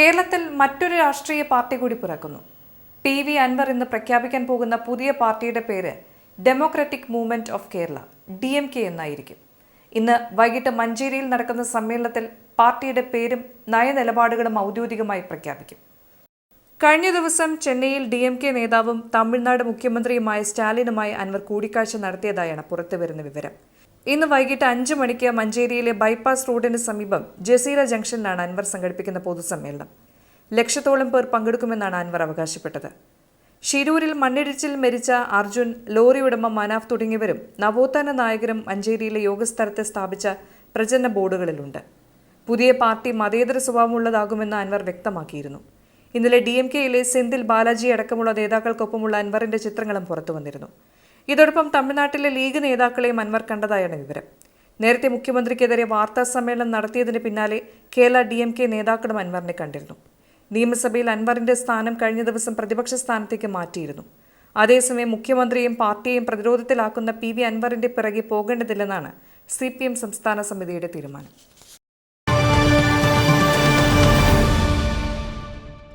കേരളത്തിൽ മറ്റൊരു രാഷ്ട്രീയ പാർട്ടി കൂടി പിറക്കുന്നു. പി വി അൻവർ ഇന്ന് പ്രഖ്യാപിക്കാൻ പോകുന്ന പുതിയ പാർട്ടിയുടെ പേര് democratic movement of Kerala D M K എന്നായിരിക്കും. ഇന്ന് വൈകിട്ട് മഞ്ചേരിയിൽ നടക്കുന്ന സമ്മേളനത്തിൽ പാർട്ടിയുടെ പേരും നയനിലപാടുകളും ഔദ്യോഗികമായി പ്രഖ്യാപിക്കും. കഴിഞ്ഞ ദിവസം ചെന്നൈയിൽ ഡി എം കെ നേതാവും തമിഴ്നാട് മുഖ്യമന്ത്രിയുമായ സ്റ്റാലിനുമായി അൻവർ കൂടിക്കാഴ്ച നടത്തിയതായാണ് പുറത്തുവരുന്ന വിവരം. ഇന്ന് വൈകിട്ട് അഞ്ച് മണിക്ക് മഞ്ചേരിയിലെ ബൈപ്പാസ് റോഡിന് സമീപം ജസീറ ജംഗ്ഷനിലാണ് അൻവർ സംഘടിപ്പിക്കുന്ന പൊതുസമ്മേളനം. ലക്ഷത്തോളം പേർ പങ്കെടുക്കുമെന്നാണ് അൻവർ അവകാശപ്പെട്ടത്. ഷിരൂരിൽ മണ്ണിടിച്ചിൽ മരിച്ച അർജുൻ ലോറി ഉടമ മനാഫ് തുടങ്ങിയവരും നവോത്ഥാന നായകരും മഞ്ചേരിയിലെ യോഗസ്ഥലത്തെ സ്ഥാപിച്ച പ്രചരണ ബോർഡുകളിലുണ്ട്. പുതിയ പാർട്ടി മതേതര സ്വഭാവമുള്ളതാകുമെന്ന് അൻവർ വ്യക്തമാക്കിയിരുന്നു. ഇന്നലെ ഡി എം കെയിലെ സെന്തിൽ ബാലാജി അടക്കമുള്ള നേതാക്കൾക്കൊപ്പമുള്ള അൻവറിന്റെ ചിത്രങ്ങളും പുറത്തു വന്നിരുന്നു ഇതോടൊപ്പം തമിഴ്നാട്ടിലെ ലീഗ് നേതാക്കളെയും അൻവർ കണ്ടതായാണ് വിവരം. നേരത്തെ മുഖ്യമന്ത്രിക്കെതിരെ വാർത്താ സമ്മേളനം നടത്തിയതിന് പിന്നാലെ കേരള ഡി എം കെ നേതാക്കളും അൻവറിനെ കണ്ടിരുന്നു. നിയമസഭയിൽ അൻവറിന്റെ സ്ഥാനം കഴിഞ്ഞ ദിവസം പ്രതിപക്ഷ സ്ഥാനത്തേക്ക് മാറ്റിയിരുന്നു. അതേസമയം മുഖ്യമന്ത്രിയും പാർട്ടിയെയും പ്രതിരോധത്തിലാക്കുന്ന പി വി അൻവറിന്റെ പിറകെ പോകേണ്ടതില്ലെന്നാണ് സി പി എം സംസ്ഥാന സമിതിയുടെ തീരുമാനം.